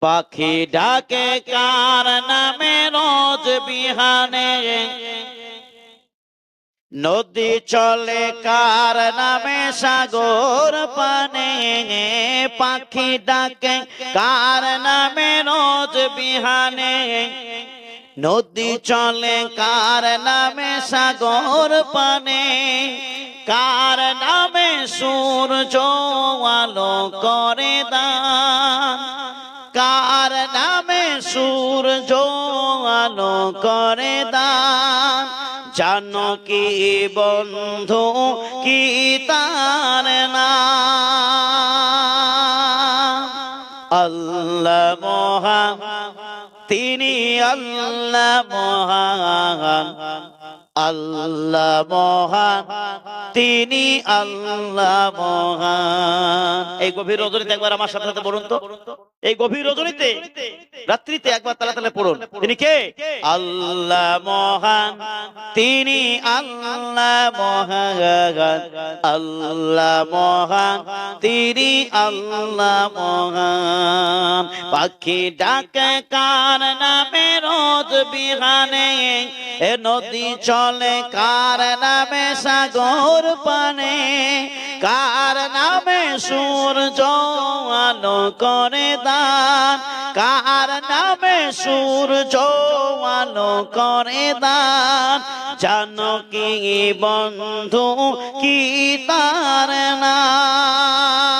পাখি ডাকে কার নামে রোজ বিহানে? নদী চলে কার নামে সাগর পানে? পাখি ডাকে কার নামে রোজ বিহানে? নদী চলে কার নামে সাগর পানে? কার নামে সূর্য আলো করে দান? কার নামে সূর্য আলো করে দান। জানো কি বন্ধু, কি তার নাম? আল্লাহ তিনি আল্লাহ মহান। আল্লাহ মহান তিনি আল্লাহ মহান। এই গভীর রজনীতে একবার আমার সাথে সাথে বলুন তো। এই গভীর রজনীতে, রাত্রিতে একবার তালা তালে পড়ুন। তিনি কে? আল্লাহ মহান। তিনি আল্লাহ মহান। আল্লাহ মহান। তিনি আল্লাহ মহান। পাখি ডাকে কার নামে রোজ বিহানে? এ নদী চলে কার নামে সাগর পানে? কার নামে সূর্য আলো করে দান? কার নামে সূর্য আলো করে দান? জানো কি বন্ধু, কি তার নাম?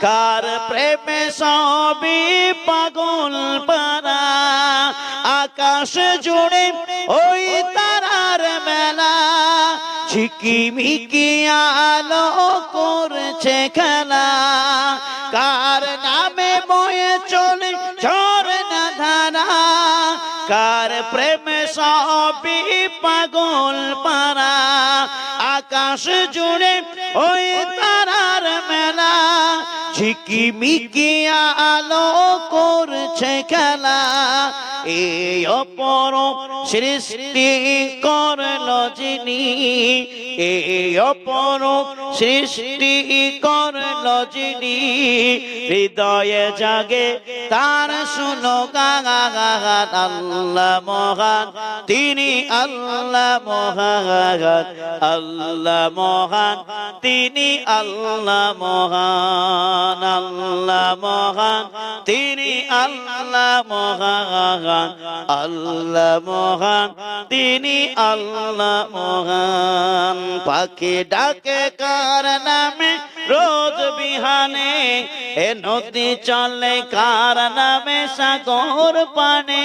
কার প্রেমে সবই পাগল পারা আকাশ জুড়ে ওই তারার মেলা। ঝিকিমিকি আলো করছে খেলা। কার নামে বয়ে চলে ঝড় না ধারা? কার প্রেমে সবই পাগল পারা আকাশ জুড়ে ওই তারার মেলা। ঝিকিমিকি আলো করছে খেলা। এই অপর সৃষ্টি করল যিনি। অপর সৃষ্টি করল যিনি, হৃদয়ে জাগে তার শুনো গান আল্লাহ মহান, তিনি আল্লাহ মহান আল্লাহ মহান, তিনি আল্লাহ মহান আল্লাহ মহান, তিনি আল্লাহ মহান আল্লাহ মহান, তিনি আল্লাহ মহান। পাখি ডাকে কার নামে? রোজ বিহানে এ নদী চলে কার নামে? সাগর পানে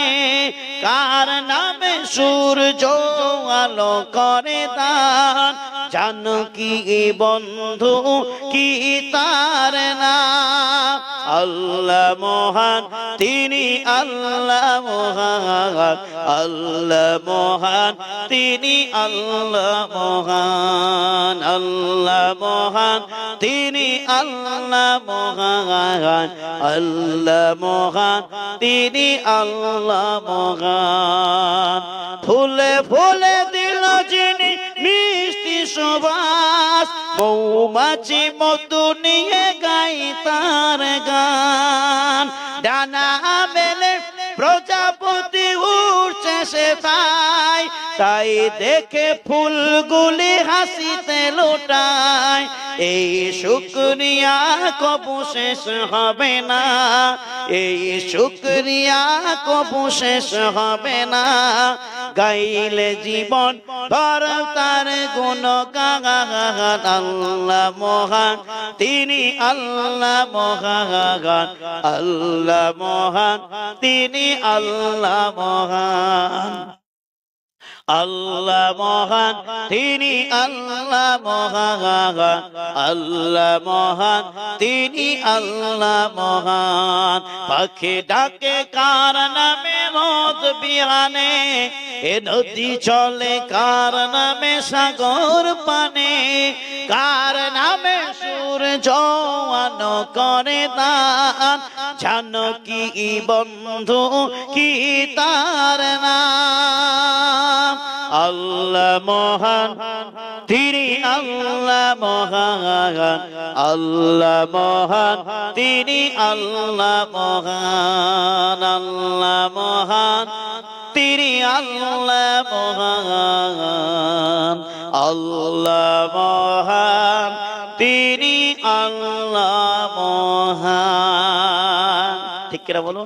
কার নামে? সূর্য আলো করে দান জানো কি বন্ধু? কি তার নাম? আল্লাহ মহান, তিনি আল্লাহ মহান আল্লাহ মহান, তিনি আল্লাহ মহান আল্লাহ মহান, তিনি আল্লাহ মহান আল্লাহ মহান, তিনি আল্লাহ মহান। ফুলে ফুলে দিল যিনি মিষ্টি সুবাস মৌমাছি মতো নিয়ে গাই তার গান। ডানা মেলে প্রজাপতি উঠছে সে তাই। তাই দেখে ফুলগুলি হাসিতে লোটায়। এই শুক্রিয়া কবু শেষ হবে না। এই শুক্রিয়া কবু শেষ হবে না। গাইলে জীবন ভর তার গুণ গান আল্লাহ মহান, তিনি আল্লাহ মহান। আল্লাহ মহান, তিনি আল্লাহ মহান। আল্লাহ মহান, তিনি আল্লাহ মহান আল্লাহ মহান, তিনি আল্লাহ মহান। পাখি ডাকে, কার নামে আনে এ নদী চলে, কার নামে সাগর পানে? কার নামে সুর জওয়ান করে দান জানো কি বন্ধু, কি তার নাম? আল্লাহ মহান, তিনি আল্লাহ মহান আল্লাহ মহান, তিনি আল্লাহ মহান আল্লাহ মহান, তিনি আল্লাহ মহান আল্লাহ মহান, তিনি আল্লাহ মহান। ঠিক বলো